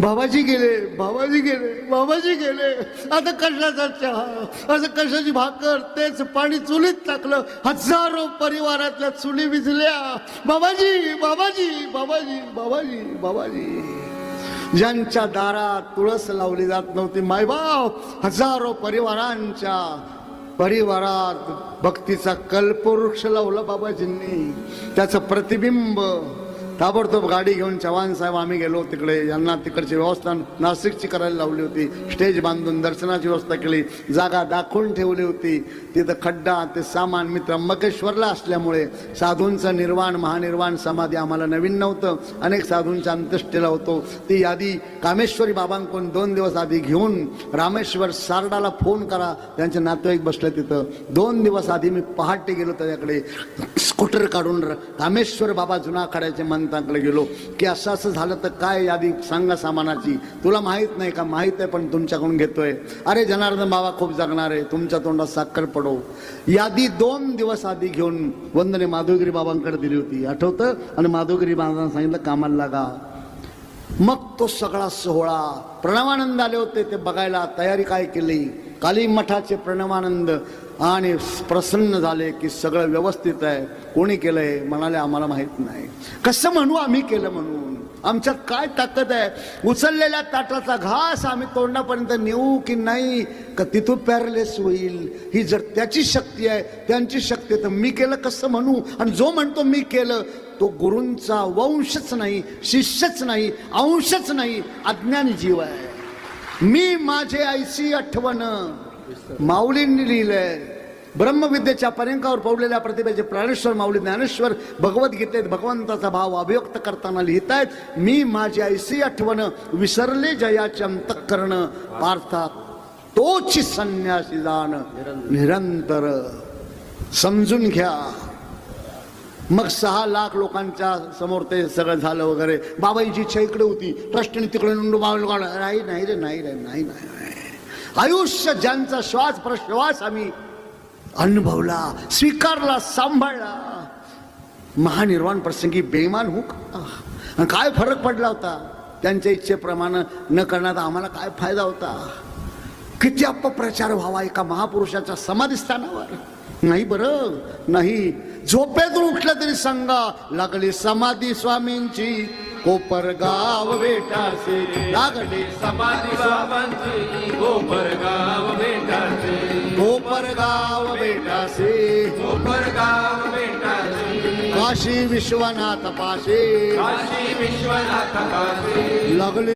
बाबाजी गेले बाबाजी गेले बाबाजी गेले. आता कशाचा चहा? असं कशाची भाकर? तेच पाणी चुलीत टाकलं. हजारो परिवारातल्या चुली विजल्या. बाबाजी बाबाजी बाबाजी बाबाजी बाबाजी. ज्यांच्या दारात तुळस लावली जात नव्हती मायबाप हजारो परिवारांच्या परिवारात भक्तीचा कल्पवृक्ष लावला बाबाजींनी. त्याचं प्रतिबिंब ताबडतोब गाडी घेऊन चव्हाण साहेब आम्ही गेलो तिकडे. यांना तिकडची व्यवस्था नाशिकची करायला लावली होती. स्टेज बांधून दर्शनाची व्यवस्था केली. जागा दाखवून ठेवली होती. तिथं खड्डा ते सामान मी त्र्यंबकेश्वरला असल्यामुळे साधूंचं निर्वाण महानिर्वाण समाधी आम्हाला नवीन नव्हतं. अनेक साधूंच्या अंत्येष्टीला होतो. ती यादी कामेश्वरी बाबांकडून दोन दिवस आधी घेऊन रामेश्वर सारडाला फोन करा. त्यांचे नातेवाईक बसले तिथं. दोन दिवस आधी मी पहाटे गेलो त्याच्याकडे. स्कूटर काढून कामेश्वर बाबा जुना खड्याच्या मंतांकडे गेलो की असं असं झालं तर काय यादी सांगा सामानाची? तुला माहीत नाही का? माहीत आहे पण तुमच्याकडून घेतोय. अरे जनार्दन बाबा खूप जगणार आहे. तुमच्या तोंडात साखर पडो. यादी दोन दिवस आधी घेऊन वंदने माधवगिरी बाबांकडे दिली होती. आठवतं? आणि माधवगिरी बाबांना सांगितलं कामाला लागा. मग तो सगळा सोहळा प्रणवानंद आले होते ते बघायला. तयारी काय केली? काली मठाचे प्रणवानंद. आणि प्रसन्न झाले की सगळं व्यवस्थित आहे. कोणी केलंय? म्हणाले आम्हाला माहीत नाही. कसं म्हणू आम्ही केलं म्हणून? आमच्यात काय ताकद आहे? उचललेल्या ताटाचा घास आम्ही तोंडापर्यंत नेऊ की नाही? का तिथून पॅरलेस होईल? ही जर त्याची शक्ती आहे त्यांची शक्ती तर मी केलं कसं म्हणू? आणि जो म्हणतो मी केलं तो गुरूंचा वंशच नाही शिष्यच नाही अंशच नाही अज्ञानी जीव आहे. मी माझे आईची आठवण माऊलींनी लिहिलंय ब्रह्मविद्येच्या पर्यंकावर पवलेल्या प्रतिभेचे प्राणेश्वर माऊली ज्ञानेश्वर भगवद्गीतेत भगवंताचा भाव अभिव्यक्त करताना लिहितायत मी माझी ऐशी आठवण विसरले जयाचे अंतकरण. पार्था तोची संन्यासी जाण निरंतर. समजून घ्या. मग सहा लाख लोकांच्या समोर ते सगळं झालं वगैरे. बाबाईची इच्छा इकडे होती. ट्रस्टने तिकडे नंडू बाबा नाही नाही रे नाही रे नाही नाही. आयुष्य ज्यांचा श्वास प्रश्वास आम्ही अनुभवला स्वीकारला सांभाळला. महानिर्वाण प्रसंगी बेमान हो का काय फरक पडला होता? त्यांच्या इच्छेप्रमाणे न करण्याचा आम्हाला काय फायदा होता? किती अपप्रचार व्हावा एका महापुरुषाच्या समाधीस्थानावर? नाही बरं नाही. झोपेतून उठलं तरी सांगा लागली समाधी स्वामींची. कोपरगाव बेटासे लागले समाधी बाबांची. गोपरगाव बेटाचे कोपरगाव बेटासे गोपरगाव बेटाचे काशी विश्वनाथ पाशे. काशी विश्वनाथ काशी लागले